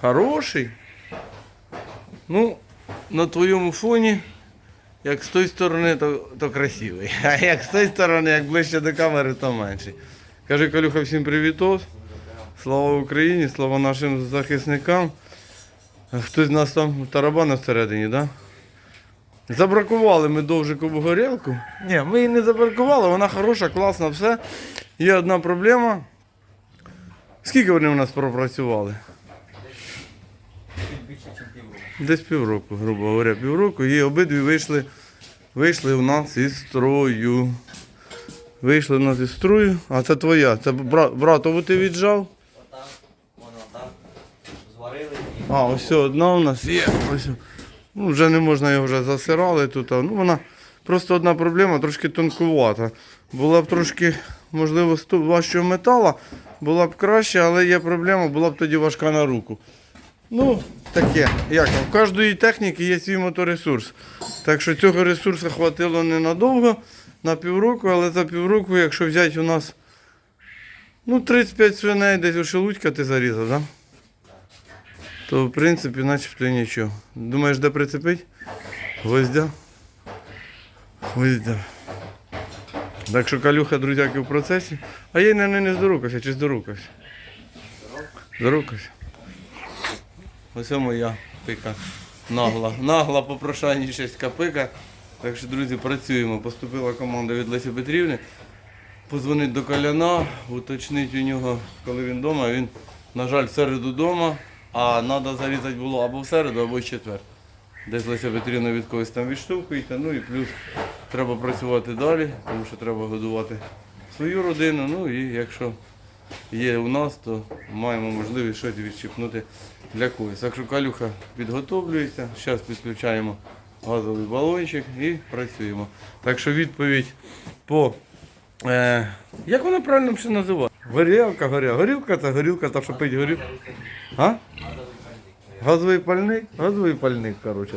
Хороший. Ну, на твоєму фоні, як з тої сторони, то, то красивий. А як з тої сторони, як ближче до камери, то менший. Кажи, Калюха, всім привітос. Слава Україні, слава нашим захисникам. Хтось з нас там тарабана всередині, так? Да? Забракували ми довжикову горілку. Ні, ми її не забракували, вона хороша, класна, все. Є одна проблема. Скільки вони у нас пропрацювали? Десь півроку, грубо говоря, півроку. І обидві вийшли, вийшли у нас із строю. Вийшли у нас із строю. А це твоя. Це бра, братову ти віджав. Отак, воно так. Зварили і А, ось одна у нас є. Ось. Ну, вже не можна його вже засирали тут. Ну, вона просто одна проблема, трошки тонкувата. Була б трошки, можливо, важчого металу, була б краще, але є проблема, була б тоді важка на руку. Ну, таке, як в кожної техніки є свій моторесурс. Так що цього ресурсу хватило ненадовго, на півроку, але за півроку, якщо взяти у нас ну, 35 свиней, десь у шелудька ти зарізав? Да? То в принципі начебто нічого. Думаєш, де прицепить? Гвоздя. Гвоздя. Так що калюха, друзяки, в процесі. А я, не, не здорукався, чи здорукався? Здорукався. Ось моя пика. Нагла. Нагла попрошайнішеська пика. Так що, друзі, працюємо. Поступила команда від Лесі Петрівни. Позвонить до Коляна, уточнить у нього, коли він вдома. Він, на жаль, в середу вдома, а треба зарізати було або в середу, або в четвер. Десь Леся Петрівна від когось там відштовхується, ну і плюс треба працювати далі, тому що треба годувати свою родину. Ну і якщо є у нас, то маємо можливість щось відщипнути для когось. Так що калюха підготовлюється, зараз підключаємо газовий балончик і працюємо. Так що відповідь по Е, як вона правильно ще називає? Горілка, горілка. Горілка це горілка, та що пить горілку. А? Газовий пальник? Газовий пальник, коротше.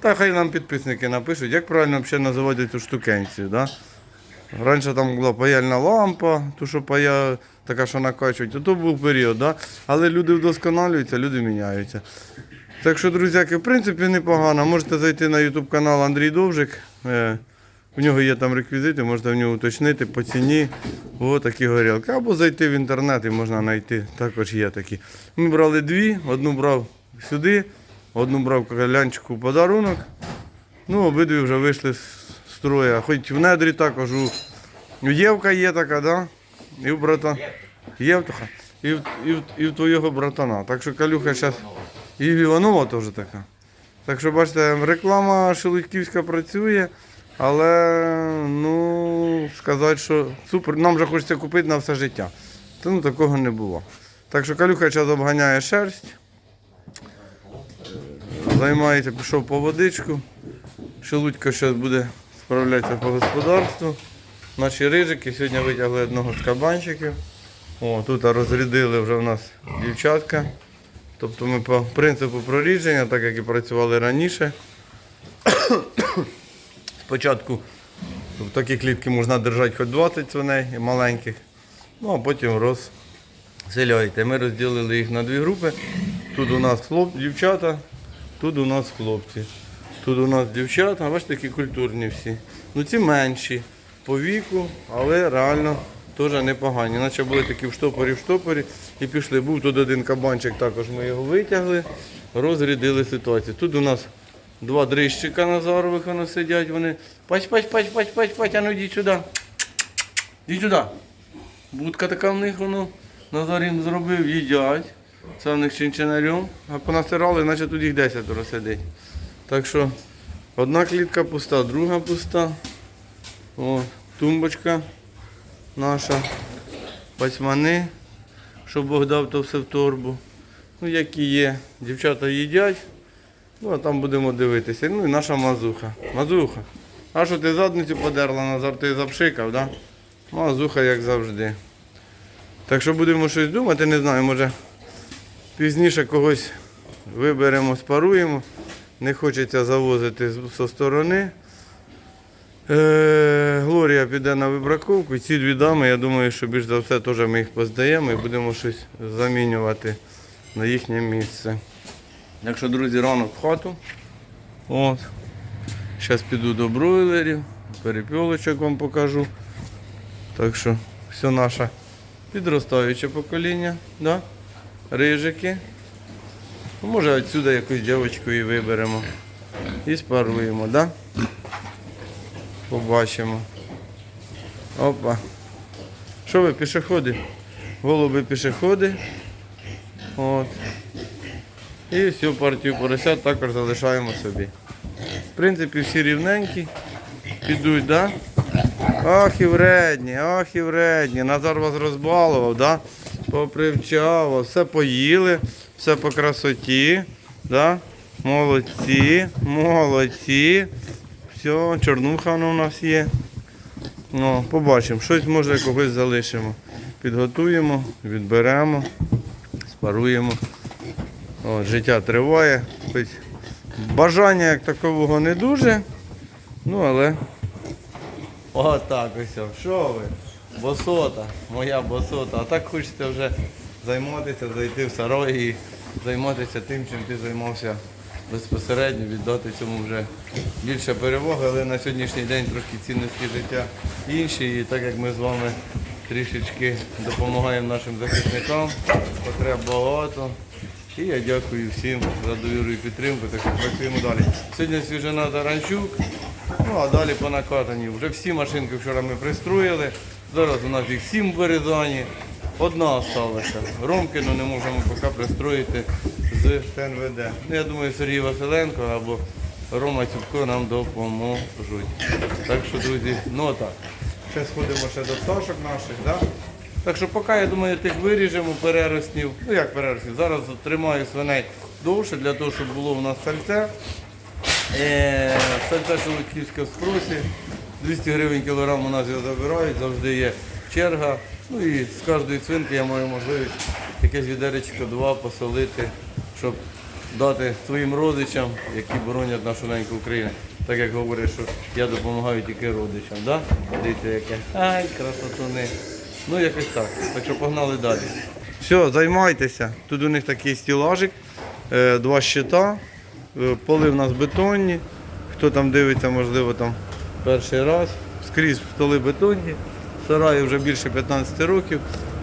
Та хай нам підписники напишуть, як правильно взагалі називати цю штукенцію. Да? Раніше там була паяльна лампа, ту, що пая, така, що накачують, то, був період, да? але люди вдосконалюються, люди міняються. Так що, друзяки, в принципі, непогано. Можете зайти на YouTube канал Андрій Довжик. Е, у нього є там реквізити, можете в нього уточнити по ціні. О, такі горілки. Або зайти в інтернет і можна знайти. Також є такі. Ми брали дві, одну брав сюди, одну брав калянчику в подарунок. Ну, обидві вже вийшли з строя. Хоч в недрі також у, Євка є така, да? І в брата. Євтуха. І в, і, в, і в твого братана. Так що Калюха зараз. І в Іванова теж така. Так що бачите, реклама Шелудьківська працює, але ну, сказати, що супер, нам вже хочеться купити на все життя. Та ну такого не було. Так що Калюха зараз обганяє шерсть. Займається, пішов по водичку. Шелудько зараз буде справлятися по господарству. Наші рижики сьогодні витягли одного з кабанчиків. О, тут розрядили вже в нас дівчатка. Тобто ми по принципу прорідження, так як і працювали раніше. Спочатку в такі клітки можна держати хоч 20 свиней маленьких, ну а потім розселяйте. Ми розділили їх на дві групи. Тут у нас хлоп, дівчата, тут у нас хлопці. Тут у нас дівчата, бачите, такі культурні всі. Ну ці менші по віку, але реально теж непогані. Наче були такі в штопорі, в штопорі і пішли. Був тут один кабанчик, також ми його витягли, розрядили ситуацію. Тут у нас два дрищика Назарових воно сидять, вони пать, пать, пать, пать, пать, пать, а ну йдіть сюди. Йдіть сюди. Будка така в них воно Назар зробив, їдять. Це в них чинчинарем. А понасирали, наче тут їх 10 сидить. Так що одна клітка пуста, друга пуста. О, тумбочка наша. Пасьмани, що Бог дав, то все в торбу. Ну, які є. Дівчата їдять. Ну, а там будемо дивитися. Ну і наша мазуха. Мазуха. А що ти задницю подерла, Назар, ти запшикав? Да? Мазуха, як завжди. Так що будемо щось думати, не знаю, може пізніше когось виберемо, спаруємо. Не хочеться завозити зі сторони. Е, Глорія піде на вибраковку. Ці дві дами, я думаю, що більш за все теж ми їх поздаємо і будемо щось замінювати на їхнє місце. Так що, друзі, ранок в хату. От. Зараз піду до бройлерів, перепілочок вам покажу. Так що все наше підростаюче покоління. Да? Рижики. Ну, Може відсюди якусь дівчинку і виберемо. І спаруємо, да? Побачимо. Опа. Що ви, пішоходи? Голуби пішоходи. От. І всю партію поросят також залишаємо собі. В принципі, всі рівненькі. Підуть, да? Ах і вредні, ах і вредні. Назар вас розбалував, да? попривчав, все поїли, все по красоті. Да? Молодці, молодці. Все, чорнуха у нас є. Ну, побачимо, щось може когось залишимо. Підготуємо, відберемо, спаруємо. От, життя триває. Бажання як такового не дуже. Ну, але. Отак ось. Що ви? Босота, моя босота. А так хочеться вже займатися, зайти в сарой і займатися тим, чим ти займався безпосередньо, віддати цьому вже більше переваги, але на сьогоднішній день трошки цінності життя інші. І так як ми з вами трішечки допомагаємо нашим захисникам, потреб багато. І я дякую всім за довіру і підтримку. Так працюємо далі. Сьогодні свіжина Таранчук. Ну а далі по накатанні. Вже всі машинки вчора ми пристроїли. Зараз у нас їх сім в Березані. Одна залишилася. Ромкину не можемо поки пристроїти з ТНВД. Ну, я думаю, Сергій Василенко або Рома Цюбко нам допоможуть. Так що, друзі, ну так. Ще сходимо ще до пташок наших, да? Так що поки, я думаю, тих виріжемо перероснів. Ну як перероснів? Зараз тримаю свиней довше для того, щоб було у нас сальце. Е, Сальце Шелудьківське в спросі. 200 гривень кілограм у нас його забирають, завжди є черга. Ну і з кожної свинки я маю можливість якесь відеречко два посолити, щоб дати своїм родичам, які боронять нашу неньку Україну. Так як говорять, що я допомагаю тільки родичам. Да? Дивіться, яке. Ай, красотуни. Ну якось так. Так що погнали далі. Все, займайтеся. Тут у них такий стілажик, е, два щита. Е, Поли в нас бетонні. Хто там дивиться, можливо, там перший раз. Скрізь столи бетонні. Сараї вже більше 15 років,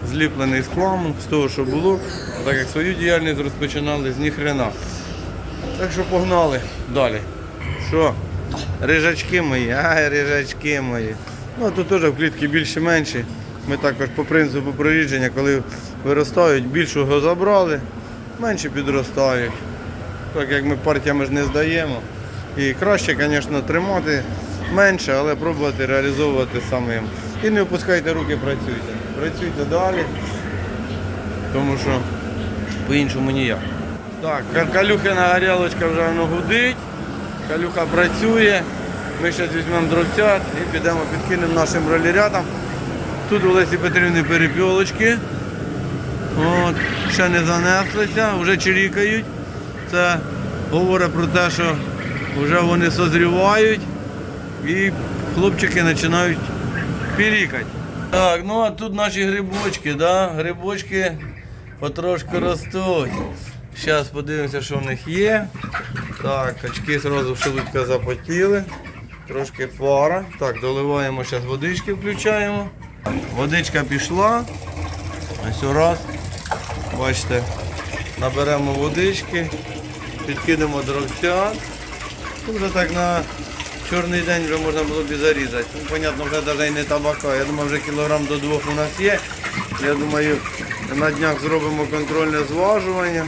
зліплений з хламу, з того, що було. Так як свою діяльність розпочинали з ніхрена. Так що погнали далі. Що? Рижачки мої, ай, рижачки мої. Ну тут теж в клітки більше-менші. Ми також по принципу прорідження, коли виростають, більшого забрали, менше підростають. Так як ми партіями ж не здаємо. І краще, звісно, тримати менше, але пробувати реалізовувати самим. І не опускайте руки, працюйте. Працюйте далі, тому що по-іншому ніяк. Так, Калюхина горілочка вже воно гудить, Калюха працює. Ми зараз візьмемо дровцят і підемо підкинемо нашим ролірятам. Тут у Лесі Петрівни перепілочки. От, ще не занеслися, вже чирікають. Це говорить про те, що вже вони созрівають і хлопчики починають пірікати. Так, ну а тут наші грибочки, да? грибочки потрошку ростуть. Зараз подивимося, що в них є. Так, очки одразу шелудька запотіли. Трошки пара. Так, доливаємо зараз водички, включаємо. Водичка пішла. Ось раз. Бачите, наберемо водички, підкинемо дровцят. Ну, Вже так на чорний день вже можна було б і зарізати. Ну, понятно, вже навіть і не табака. Я думаю, вже кілограм до двох у нас є. Я думаю, на днях зробимо контрольне зважування.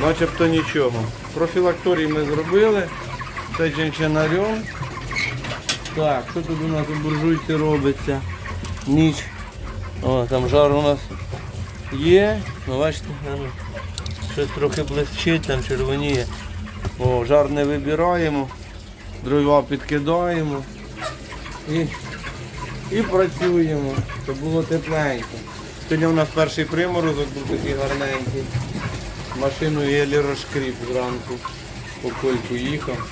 Начебто нічого. Профілакторій ми зробили. Це чинчинарем. Так, що тут у нас у буржуйці робиться? Ніч. О, там жар у нас є. Ну, бачите, ну, щось трохи блищить, там червоніє. О, жар не вибираємо, дрова підкидаємо і, і працюємо, щоб було тепленько. Сьогодні у нас перший приморозок був такий гарненький. Машину єлі розшкріп зранку, по кольку їхав.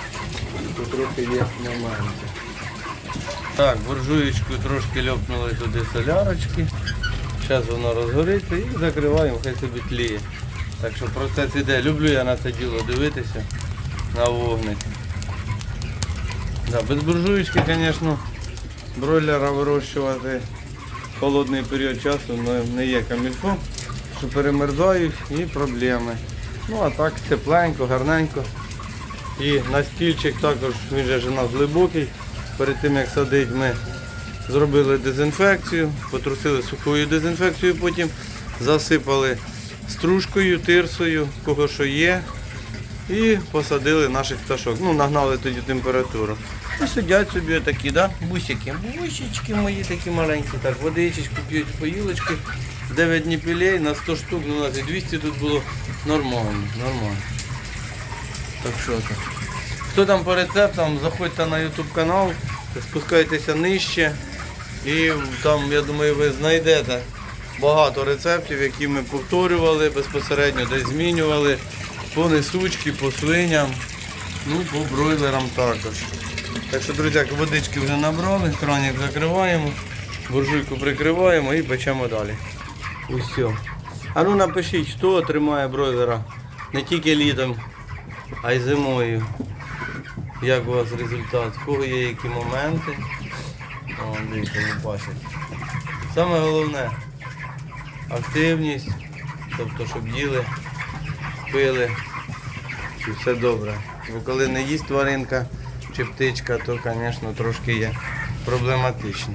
то трохи є моменти. Так, буржуєчку трошки льопнули туди солярочки. Зараз воно розгориться і закриваємо, хай собі тліє. Так що процес іде. Люблю я на це діло дивитися на вогник. Да, без буржуєчки, звісно, бройлера вирощувати в холодний період часу не є камільфо, що перемерзають і проблеми. Ну а так тепленько, гарненько. І настільчик також, він же у нас глибокий. Перед тим як садити ми зробили дезінфекцію, потрусили сухою дезінфекцією, потім засипали стружкою, тирсою, кого що є. І посадили наших пташок. Ну, нагнали тоді температуру. І сидять собі такі, да? бусики. Бусички мої такі маленькі. Так, водичечку п'ють поїлочки. 9 ніпілей на 100 штук, ну у нас і 200 тут було нормально, нормально. Так що так. Хто там по рецептам, заходьте на YouTube канал, спускайтеся нижче. І там, я думаю, ви знайдете багато рецептів, які ми повторювали безпосередньо, десь змінювали. По несучки, по свиням, ну по бройлерам також. Так що, друзі, водички вже набрали, кранік закриваємо, буржуйку прикриваємо і печемо далі. Усьо. А ну напишіть, хто тримає бройлера не тільки літом, а й зимою. Як у вас результат? В кого є які моменти? О, дивіться, не бачать. Саме головне активність, тобто щоб їли, пили і все добре. Бо коли не їсть тваринка чи птичка, то, звісно, трошки є проблематично.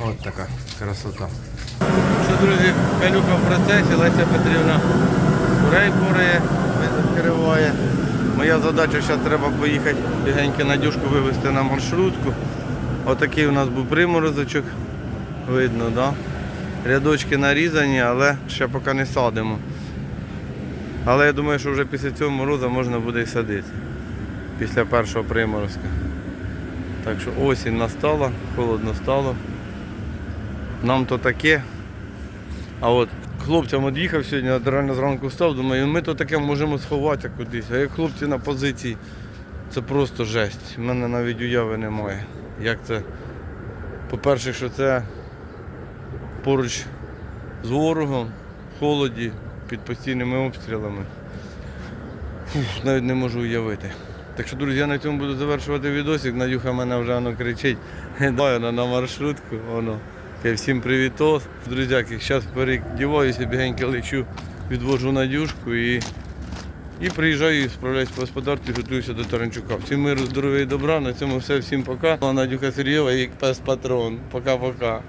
От така красота. Що, друзі, калюка в процесі, Леся Петрівна курей порає, закриває. Моя задача зараз треба поїхати бігеньки Надюшку вивезти на маршрутку. Отакий у нас був приморозочок. Видно, да? Рядочки нарізані, але ще поки не садимо. Але я думаю, що вже після цього морозу можна буде і садити. Після першого приморозка. Так що осінь настала, холодно стало. Нам то таке. А от хлопцям од'їхав сьогодні, от реально зранку встав, думаю, ми то таке можемо сховати кудись. А як хлопці на позиції, це просто жесть. У мене навіть уяви немає. Як це, по-перше, що це поруч з ворогом, в холоді, під постійними обстрілами. Фух, навіть не можу уявити. Так що, друзі, я на цьому буду завершувати відосик. Надюха мене вже воно кричить. Дай вона на маршрутку. Воно. Я всім привітос. Друзяки, зараз передіваюся, бігенько лечу, відвожу Надюшку і, і приїжджаю і справляюсь по господарстві, готуюся до Таранчука. Всім миру, здоров'я і добра. На цьому все, всім пока. Надюха Сергієва і пес патрон. Пока-пока.